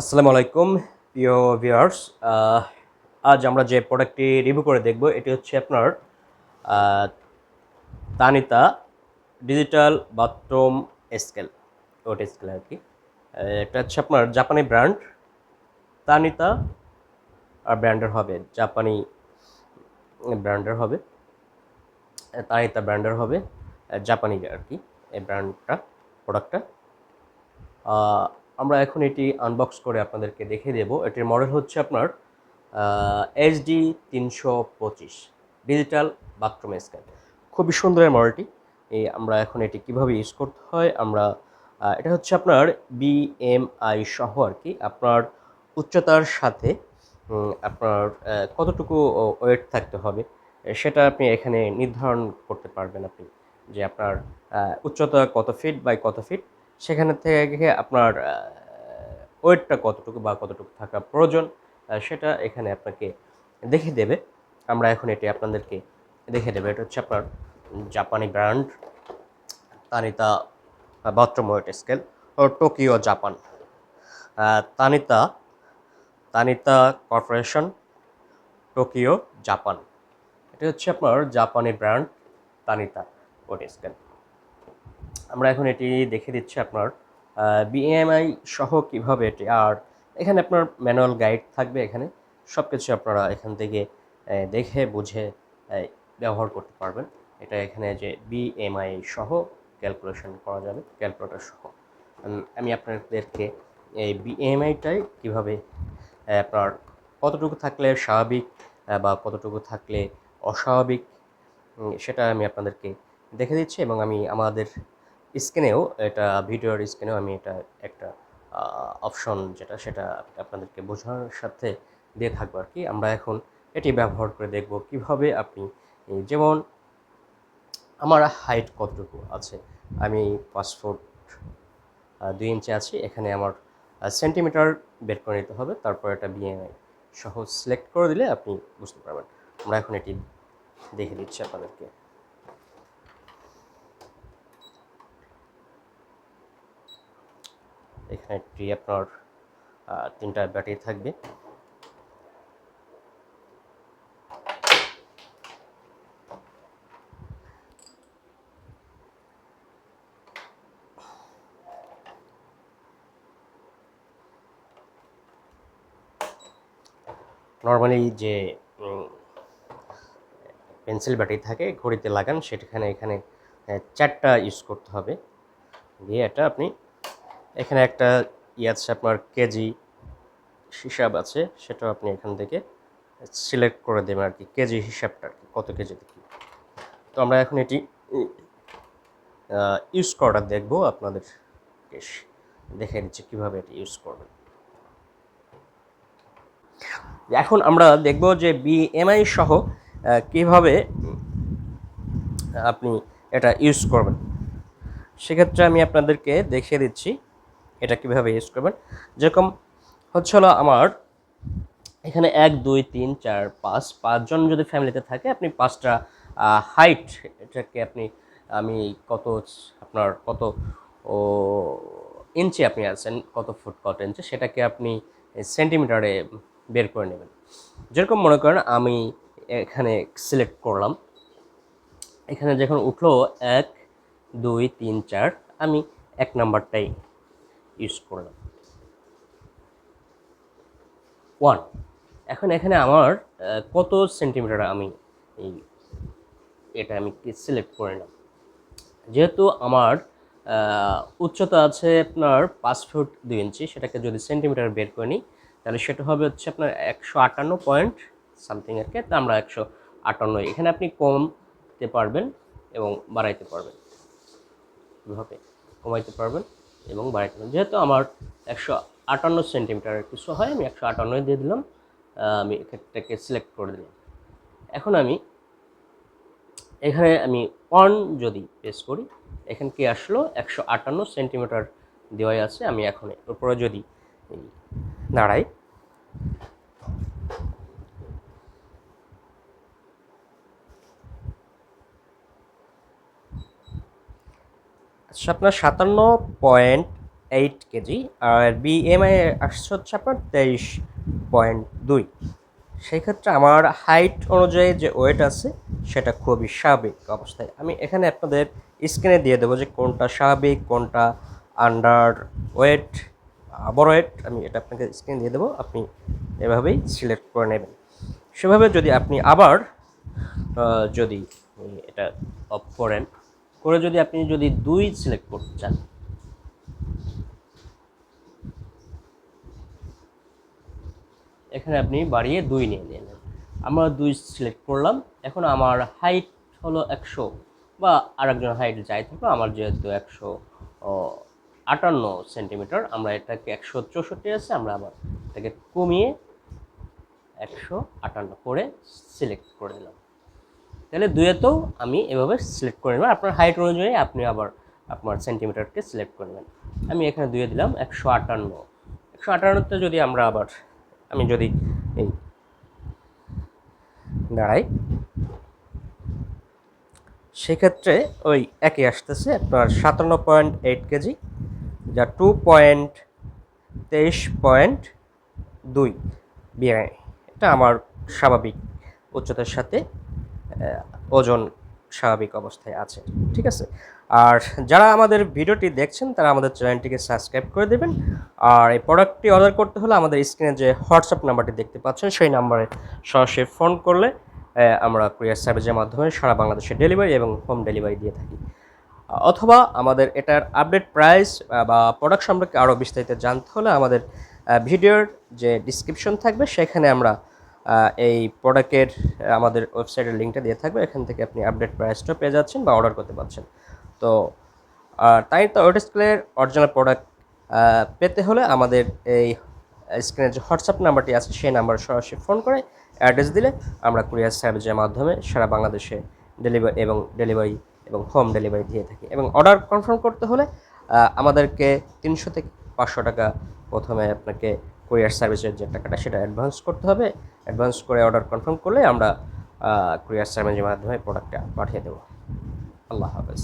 আসসালামু আলাইকুম, প্রিয় ভিউয়ার্স আজ আমরা যে প্রোডাক্টটি রিভিউ করে দেখব, এটি হচ্ছে আপনার তানিতা ডিজিটাল বাথরুম স্কেল ওট স্কেল আর কি। এটা হচ্ছে আপনার জাপানি ব্র্যান্ড তানিতা, আর ব্র্যান্ডের হবে, জাপানি ব্র্যান্ডের হবে, তানিতা ব্র্যান্ডের হবে, জাপানি আর কি, এই ব্র্যান্ডটা প্রোডাক্টটা আমরা এখন এটি আনবক্স করে আপনাদেরকে দেখে দেব। এটির মডেল হচ্ছে আপনার এইচডি তিনশো পঁচিশ ডিজিটাল বাথরুম স্ক্যান খুবই সুন্দর এই মডেলটি এই আমরা এখন এটি কীভাবে ইউজ করতে হয়, আমরা এটা হচ্ছে আপনার বিএমআই সহ আর কি। আপনার উচ্চতার সাথে আপনার কতটুকু ওয়েট থাকতে হবে, সেটা আপনি এখানে নির্ধারণ করতে পারবেন আপনি। যে আপনার উচ্চতা কত ফিট বাই কত ফিট সেখানে থেকে গিয়ে আপনার ওয়েটটা কতটুকু বা কতটুকু থাকা প্রয়োজন সেটা এখানে আপনাকে দেখে দেবে। আমরা এখন এটি আপনাদেরকে দেখে দেবে। এটা হচ্ছে আপনার জাপানি brand Tanita bathroom weight scale, ও Tokyo, Japan. Tanita Tanita corporation, Tokyo, Japan. এটা হচ্ছে আপনার জাপানি ব্র্যান্ড তানিতা ওয়েট স্কেল। আমরা এখন এটি দেখে দিচ্ছি আপনার বিএমআই সহ কীভাবে এটি, আর এখানে আপনার ম্যানুয়াল গাইড থাকবে এখানে সব কিছু আপনারা এখান থেকে দেখে, বুঝে ব্যবহার করতে পারবেন। এটা এখানে যে বিএমআই সহ ক্যালকুলেশন করা যাবে ক্যালকুলেটর সহ। আমি আপনাদেরকে এই বিএমআইটাই কীভাবে আপনার কতটুকু থাকলে স্বাভাবিক বা কতটুকু থাকলে অস্বাভাবিক সেটা আমি আপনাদেরকে দেখে দিচ্ছি এবং আমি আমাদের স্ক্রিনেও, এটা ভিডিওর স্ক্রিনেও আমি এটা একটা অপশন যেটা, সেটা আপনাদেরকে বোঝানোর সাথে দিয়ে থাকব আর কি। আমরা এখন এটি ব্যবহার করে দেখব কীভাবে আপনি যেমন আমার হাইট কতটুকু আছে? আমি পাঁচ ফুট দুই ইঞ্চি আছি, এখানে আমার সেন্টিমিটার বের করে নিতে হবে, তারপর এটা বিএমআই সহ সিলেক্ট করে দিলে আপনি বুঝতে পারবেন। আমরা এখন এটি দেখে দিচ্ছি আপনাদেরকে। এখানে একটি আপনার তিনটা ব্যাটারি থাকবে। নর্মালি যে পেন্সিল ব্যাটারি থাকে, ঘড়িতে লাগান, সেখানে, এখানে চারটা ইউজ করতে হবে। দিয়ে এটা আপনি এখানে একটা ই আছে আপনার কেজি হিসাব আছে সেটা আপনি এখান থেকে সিলেক্ট করে দেবেন আর কি, কেজি হিসাবটা আর কি, কত কেজি কি। তো আমরা এখন এটি ইউজ করাটা দেখব আপনাদের দেখে দিচ্ছি কীভাবে এটি ইউজ করবেন। এখন আমরা দেখব যে বিএমআই সহ কীভাবে আপনি এটা ইউজ করবেন। সেক্ষেত্রে আমি আপনাদেরকে দেখিয়ে দিচ্ছি এটা কীভাবে ইউজ করবেন? যেরকম হচ্ছে হলো আমার এখানে এক, দুই, তিন, চার, পাঁচ পাঁচজন যদি ফ্যামিলিতে থাকে, আপনি পাঁচটা হাইট এটাকে আপনি, আমি কত আপনার কত, ও ইঞ্চি আপনি আছেন, কত ফুট কত ইঞ্চি সেটাকে আপনি সেন্টিমিটারে বের করে নেবেন। যেরকম মনে করেন আমি এখানে সিলেক্ট করলাম, এখানে যখন উঠল এক, দুই, তিন, চার, আমি এক নাম্বারটাই ইউজ করলাম ওয়ান, এখন এখানে আমার কত সেন্টিমিটার আমি এই এটা আমি সিলেক্ট করে নিলাম? যেহেতু আমার উচ্চতা আছে আপনার পাঁচ ফুট দুই ইঞ্চি, সেটাকে যদি সেন্টিমিটার বের করে নিই, তাহলে সেটা হবে হচ্ছে আপনার একশো আটান্ন পয়েন্ট সামথিং আর কি, তা আমরা একশো আটান্ন। এখানে আপনি কমতে পারবেন এবং বাড়াইতে পারবেন। এভাবে কমাইতে পারবেন। এবং পারবেন যেহেতু আমার একশো আটান্ন সেন্টিমিটার কিছু হয়, আমি একশো আটান্নই দিয়ে দিলাম আমি এটাকে সিলেক্ট করে দিলাম। এখন আমি এখানে আমি অন যদি প্রেস করি, এখানে কি আসলো? একশো আটান্ন সেন্টিমিটার দেওয়াই আছে, আমি এখন এরপরে যদি দাঁড়াই আচ্ছা আপনার সাতান্ন পয়েন্ট এইট কেজি, আর বিএমআই আসছে হচ্ছে আপনার তেইশ পয়েন্ট দুই। সেই ক্ষেত্রে আমার হাইট অনুযায়ী যে ওয়েট আছে, সেটা খুবই স্বাভাবিক অবস্থায়। আমি এখানে আপনাদের স্ক্রিনে দিয়ে দেবো যে কোনটা স্বাভাবিক, কোনটা আন্ডার ওয়েট বড় ওয়েট আমি এটা আপনাকে স্ক্রিনে দিয়ে দেবো, আপনি এভাবেই সিলেক্ট করে নেবেন। সেভাবে যদি আপনি আবার যদি এটা অফ করেন করে যদি আপনি যদি দুই সিলেক্ট করতে চান, এখানে আপনি বাড়িয়ে দুই নিয়ে নিলেন আমরা দুই সিলেক্ট করলাম। এখন আমার হাইট হলো একশো বা আরেকজন হাইট যাই থাকল আমার যেহেতু একশো আটান্ন সেন্টিমিটার আমরা এটাকে একশো চৌষট্টি আছে, আমরা আবার এটাকে কমিয়ে একশো আটান্ন করে সিলেক্ট করে দিলাম তাহলে দুয়েতেও আমি এভাবে সিলেক্ট করে নেবেন আপনার হাইট অনুযায়ী আপনি আবার আপনার সেন্টিমিটারকে সিলেক্ট করে নেবেন আমি এখানে দুয়ে দিলাম, একশো আটান্ন। একশো আটান্নতে যদি আমরা আবার, আমি যদি এই দাঁড়াই, সেক্ষেত্রে ওই একই আসতেছে, আপনার সাতান্ন পয়েন্ট এইট কেজি যা টু পয়েন্ট তেইশ পয়েন্ট দুই বিআই এটা আমার স্বাভাবিক উচ্চতার সাথে ওজন স্বাভাবিক অবস্থায় আছে, ঠিক আছে? আর যারা আমাদের ভিডিওটি দেখছেন, তারা আমাদের চ্যানেলটিকে সাবস্ক্রাইব করে দেবেন। আর এই প্রোডাক্টটি অর্ডার করতে হলে আমাদের স্ক্রিনে যে হোয়াটসঅ্যাপ নাম্বারটি দেখতে পাচ্ছেন, সেই নাম্বারে সরাসরি ফোন করলে আমরা কুরিয়ার সার্ভিসের মাধ্যমে সারা বাংলাদেশে ডেলিভারি এবং হোম ডেলিভারি দিয়ে থাকি। অথবা আমাদের এটার আপডেট প্রাইস বা প্রোডাক্ট সম্পর্কে আরও বিস্তারিত জানতে হলে আমাদের ভিডিওর যে ডিসক্রিপশন থাকবে, সেখানে আমরা এই প্রোডাক্টের আমাদের ওয়েবসাইটের লিঙ্কটা দিয়ে থাকবে। এখান থেকে আপনি আপডেট প্রাইসটা পেয়ে যাচ্ছেন বা অর্ডার করতে পারছেন। তো আর তাই তো ওয়েটিসক্লের অরিজিনাল প্রোডাক্ট পেতে হলে আমাদের এই স্ক্রিনের যে হোয়াটসঅ্যাপ নাম্বারটি আছে, সেই নাম্বারে সরাসরি ফোন করে অ্যাড্রেস দিলে আমরা কুরিয়ার সার্ভিসের মাধ্যমে সারা বাংলাদেশে ডেলিভারি এবং ডেলিভারি এবং হোম ডেলিভারি দিয়ে থাকি। এবং অর্ডার কনফার্ম করতে হলে আমাদেরকে তিনশো থেকে পাঁচশো টাকা প্রথমে আপনাকে কুরিয়ার সার্ভিসের যে টাকাটা, সেটা অ্যাডভান্স করতে হবে। অ্যাডভান্স করে অর্ডার কনফার্ম করলে আমরা কুরিয়ার সার্ভিসের মাধ্যমে প্রোডাক্টটা পাঠিয়ে দেবো। আল্লাহ হাফেজ।